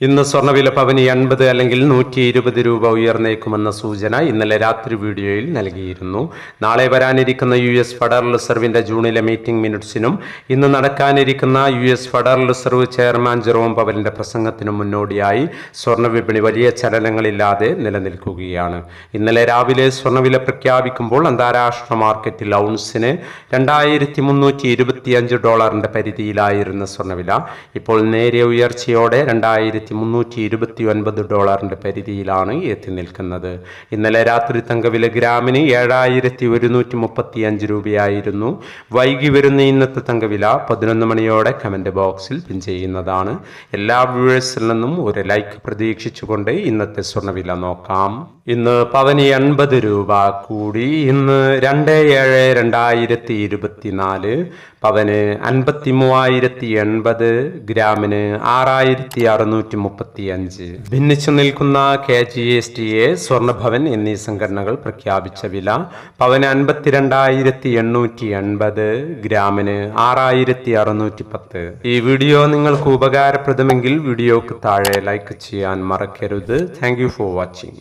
ഇന്ന് സ്വർണവില പവന് എൺപത് അല്ലെങ്കിൽ നൂറ്റി ഇരുപത് രൂപ ഉയർന്നേക്കുമെന്ന സൂചന ഇന്നലെ രാത്രി വീഡിയോയിൽ നൽകിയിരുന്നു. നാളെ വരാനിരിക്കുന്ന യു എസ് ഫെഡറൽ റിസർവിന്റെ ജൂണിലെ മീറ്റിംഗ് മിനിറ്റ്സിനും ഇന്ന് നടക്കാനിരിക്കുന്ന U S federal reserve chairman Jerome പവലിന്റെ പ്രസംഗത്തിനും മുന്നോടിയായി സ്വർണ വിപണി വലിയ ചലനങ്ങളില്ലാതെ നിലനിൽക്കുകയാണ്. ഇന്നലെ രാവിലെ സ്വർണവില പ്രഖ്യാപിക്കുമ്പോൾ അന്താരാഷ്ട്ര മാർക്കറ്റിൽ ഔൺസിന് രണ്ടായിരത്തി മുന്നൂറ്റി ഇരുപത്തിയഞ്ച് ഡോളറിന്റെ പരിധിയിലായിരുന്ന സ്വർണവില ഇപ്പോൾ നേരിയ ഉയർച്ചയോടെ രണ്ടായിരത്തി മുന്നൂറ്റി ഇരുപത്തി ഒൻപത് ഡോളറിന്റെ പരിധിയിലാണ് എത്തി നിൽക്കുന്നത്. ഇന്നലെ രാത്രി തങ്കവില ഗ്രാമിന് ഏഴായിരത്തി ഒരുന്നൂറ്റി മുപ്പത്തി അഞ്ച് രൂപയായിരുന്നു. വൈകി വരുന്ന ഇന്നത്തെ തങ്കവില പതിനൊന്ന് മണിയോടെ കമന്റ് ബോക്സിൽ പിൻ ചെയ്യുന്നതാണ്. എല്ലാ വ്യൂവേഴ്സിൽ നിന്നും ഒരു ലൈക്ക് പ്രതീക്ഷിച്ചുകൊണ്ട് ഇന്നത്തെ സ്വർണവില നോക്കാം. ഇന്ന് പവന് എൺപത് രൂപ കൂടി. ഇന്ന് രണ്ട് ഏഴ് രണ്ടായിരത്തി ഇരുപത്തിനാല് പവന് അൻപത്തി മൂവായിരത്തി എൺപത് ഗ്രാമിന് ആറായിരത്തി അറുന്നൂറ്റി മുപ്പത്തി അഞ്ച് ഭിന്നിച്ചു നിൽക്കുന്ന K G S T A Swarnabhavan എന്നീ സംഘടനകൾ പ്രഖ്യാപിച്ച വില പവന് അൻപത്തിരണ്ടായിരത്തി എണ്ണൂറ്റി എൺപത് ഗ്രാമിന് ആറായിരത്തി അറുന്നൂറ്റി പത്ത് ഈ വീഡിയോ നിങ്ങൾക്ക് ഉപകാരപ്രദമെങ്കിൽ വീഡിയോക്ക് താഴെ ലൈക്ക് ചെയ്യാൻ മറക്കരുത്. Thank you for watching.